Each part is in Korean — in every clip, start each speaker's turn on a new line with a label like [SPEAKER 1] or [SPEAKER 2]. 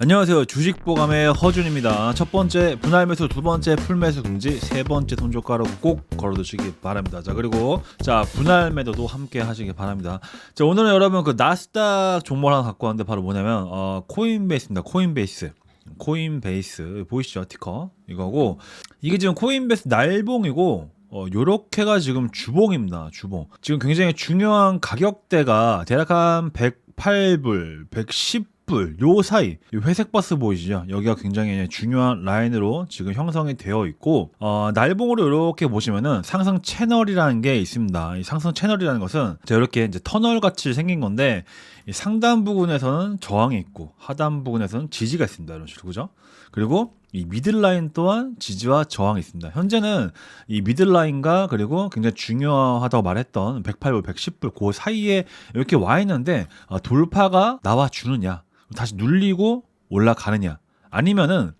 [SPEAKER 1] 안녕하세요. 주식보감의 허준입니다. 첫 번째 분할 매수, 두 번째 풀 매수 금지, 세 번째 손젓가락 꼭 걸어두시기 바랍니다. 자 그리고 자 분할 매도도 함께 하시기 바랍니다. 자 오늘은 여러분 그 나스닥 종목 하나 갖고 왔는데 바로 뭐냐면 어, 코인베이스입니다. 코인베이스. 코인베이스 보이시죠 티커 이거고 이게 지금 코인베이스 날봉이고 어, 요렇게가 지금 주봉입니다. 주봉. 지금 굉장히 중요한 가격대가 대략 한 108불, 110 불 요 사이 이 회색 바스 보이시죠? 여기가 굉장히 중요한 라인으로 지금 형성이 되어 있고 어, 날봉으로 이렇게 보시면은 상승 채널이라는 게 있습니다. 이 상승 채널이라는 것은 자, 이렇게 이제 터널 같이 생긴 건데 이 상단 부분에서는 저항이 있고 하단 부분에서는 지지가 있습니다. 이런 식으로 그죠? 그리고 이 미들라인 또한 지지와 저항이 있습니다. 현재는 이 미들라인과 그리고 굉장히 중요하다고 말했던 108불, 110불 그 사이에 이렇게 와 있는데 어, 돌파가 나와 주느냐, 다시 눌리고 올라가느냐, 아니면은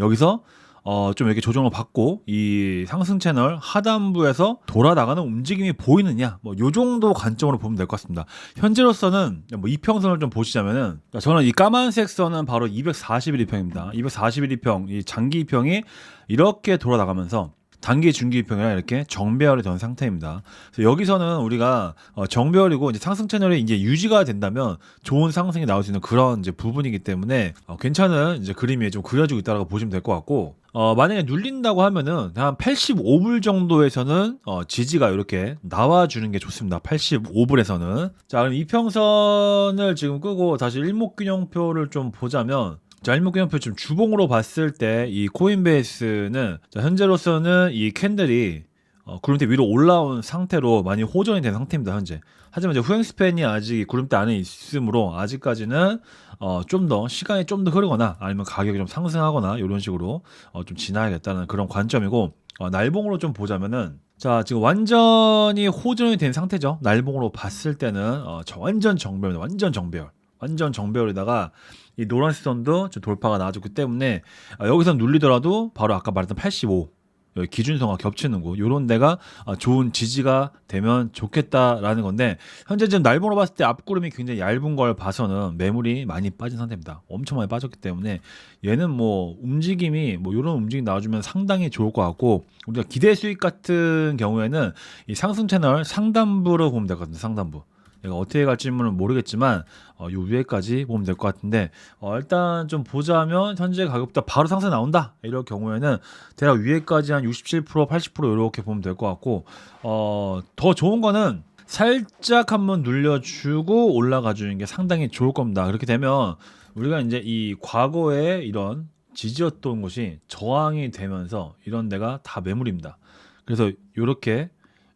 [SPEAKER 1] 여기서 어, 좀 이렇게 조정을 받고 이 상승 채널 하단부에서 돌아나가는 움직임이 보이느냐 뭐 요 정도 관점으로 보면 될 것 같습니다. 현재로서는 뭐 이평선을 좀 보시자면은 자, 저는 이 까만색 선은 바로 241평입니다. 241평 이 장기 평이 이렇게 돌아나가면서 단기 중기 평이랑 이렇게 정배열이 된 상태입니다. 그래서 여기서는 우리가 어, 정배열이고 이제 상승 채널이 이제 유지가 된다면 좋은 상승이 나올 수 있는 그런 이제 부분이기 때문에 어, 괜찮은 이제 그림이 좀 그려지고 있다고 보시면 될 것 같고 어, 만약에 눌린다고 하면은 한 85불 정도에서는 어, 지지가 이렇게 나와주는 게 좋습니다. 85불에서는 자 그럼 이평선을 지금 끄고 다시 일목균형표를 좀 보자면 자, 일목균형표 지금 주봉으로 봤을 때 이 코인베이스는 자, 현재로서는 이 캔들이 어, 구름대 위로 올라온 상태로 많이 호전이 된 상태입니다 현재. 하지만 이제 후행 스팬이 아직 구름대 안에 있으므로 아직까지는 어, 좀 더 시간이 좀 더 흐르거나 아니면 가격이 좀 상승하거나 이런 식으로 어, 좀 지나야겠다는 그런 관점이고 어, 날봉으로 좀 보자면은 자 지금 완전히 호전이 된 상태죠. 날봉으로 봤을 때는 어, 저 완전 정배입니다. 완전 정배열. 완전 정배열에다가 이 노란색 선도 좀 돌파가 나와줬기 때문에 아, 여기서 눌리더라도 바로 아까 말했던 85 여기 기준선과 겹치는 곳 요런 데가 아, 좋은 지지가 되면 좋겠다라는 건데 현재 지금 날보로 봤을 때 앞구름이 굉장히 얇은 걸 봐서는 매물이 많이 빠진 상태입니다. 엄청 많이 빠졌기 때문에 얘는 뭐 움직임이 뭐 요런 움직임 나와주면 상당히 좋을 것 같고 우리가 기대 수익 같은 경우에는 이 상승 채널 상단부로 보면 되거든요. 상단부. 얘가 어떻게 갈지는 모르겠지만 어, 요 위에까지 보면 될 것 같은데 어, 일단 좀 보자면 현재 가격보다 바로 상승 나온다 이럴 경우에는 대략 위에까지 한 67% 80% 이렇게 보면 될 것 같고 어, 더 좋은 거는 살짝 한번 눌려주고 올라가 주는 게 상당히 좋을 겁니다. 그렇게 되면 우리가 이제 이 과거에 이런 지지였던 곳이 저항이 되면서 이런 데가 다 매물입니다. 그래서 이렇게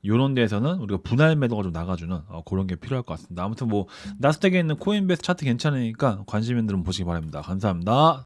[SPEAKER 1] 이런 데에서는 우리가 분할 매도가 좀 나가주는 어, 그런 게 필요할 것 같습니다. 아무튼 뭐 나스닥에 있는 코인베이스 차트 괜찮으니까 관심 있는 분들은 보시기 바랍니다. 감사합니다.